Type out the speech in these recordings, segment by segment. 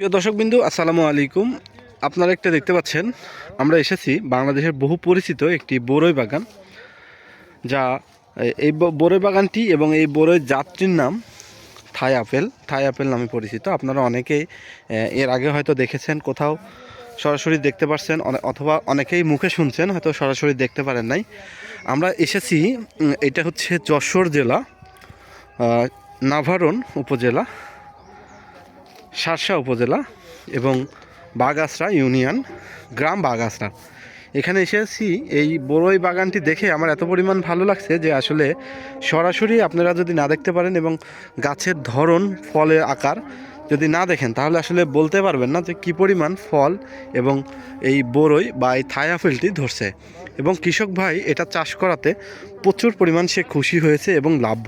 প্রিয় দর্শকবিন্দু, আসসালামু আলাইকুম। আপনারা একটা দেখতে পাচ্ছেন, আমরা এসেছি বাংলাদেশের বহু পরিচিত একটি বরই বাগান, যা এই বরই বাগানটি এবং এই বরই জাতটির নাম থাই আপেল থাই আপেল নামে পরিচিত। আপনারা অনেকেই এর আগে হয়তো দেখেছেন, কোথাও সরাসরি দেখতে পারছেন অথবা অনেকেই মুখে শুনছেন, হয়তো সরাসরি দেখতে পারেন নাই। আমরা এসেছি এটা হচ্ছে যশোর জেলা নাভারণ উপজেলা। শার্শা উপজেলা এবং বাগাসরা ইউনিয়ন, গ্রাম বাগাসরা। এখানে এসেছি, এই বড়ই বাগানটি দেখে আমার এত পরিমাণ ভালো লাগছে যে আসলে সরাসরি আপনারা যদি না দেখতে পারেন এবং গাছের ধরন, ফলের আকার যদি না দেখেন, তাহলে আসলে বলতে পারবেন না যে কী পরিমাণ ফল এবং এই বড়ই বা এই থায়াফিলটি ধরছে। এবং কৃষক ভাই এটা চাষ করাতে প্রচুর পরিমাণ সে খুশি হয়েছে এবং লাভ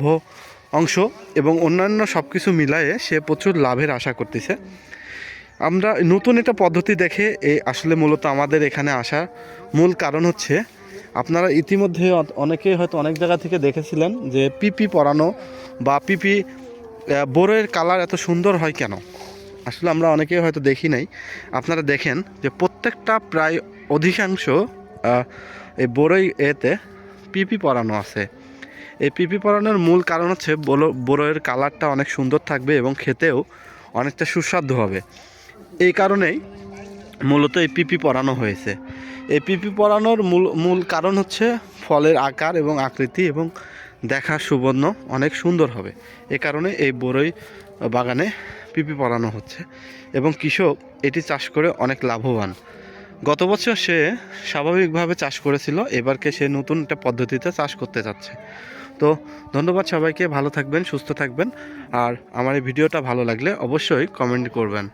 অংশ এবং অন্যান্য সব কিছু মিলায়ে সে প্রচুর লাভের আশা করতেছে। আমরা নতুন একটা পদ্ধতি দেখে এই আসলে মূলত আমাদের এখানে আসার মূল কারণ হচ্ছে, আপনারা ইতিমধ্যে অনেকেই হয়তো অনেক জায়গা থেকে দেখেছিলেন যে পিপি পরানো বা পিপি বড়ের কালার এত সুন্দর হয় কেন? আসলে আমরা অনেকেই হয়তো দেখি নাই। আপনারা দেখেন যে প্রত্যেকটা প্রায় অধিকাংশ এই বড়ই এতে পিপি পরানো আছে। এই পিপি পরানোর মূল কারণ হচ্ছে বড়ইয়ের কালারটা অনেক সুন্দর থাকবে এবং খেতেও অনেকটা সুস্বাদু হবে। এই কারণেই মূলত এই পিপি পরানো হয়েছে। এই পিপি পরানোর মূল মূল কারণ হচ্ছে ফলের আকার এবং আকৃতি এবং দেখা সুবর্ণ অনেক সুন্দর হবে। এ কারণে এই বড়ই বাগানে পিপি পরানো হচ্ছে এবং কৃষক এটি চাষ করে অনেক লাভবান। গত বছর সে স্বাভাবিকভাবে চাষ করেছিল, এবারকে সে নতুন একটা পদ্ধতিতে চাষ করতে যাচ্ছে। তো ধন্যবাদ সবাইকে, ভালো থাকবেন, সুস্থ থাকবেন। আর আমার এই ভিডিওটা ভালো লাগলে অবশ্যই কমেন্ট করবেন।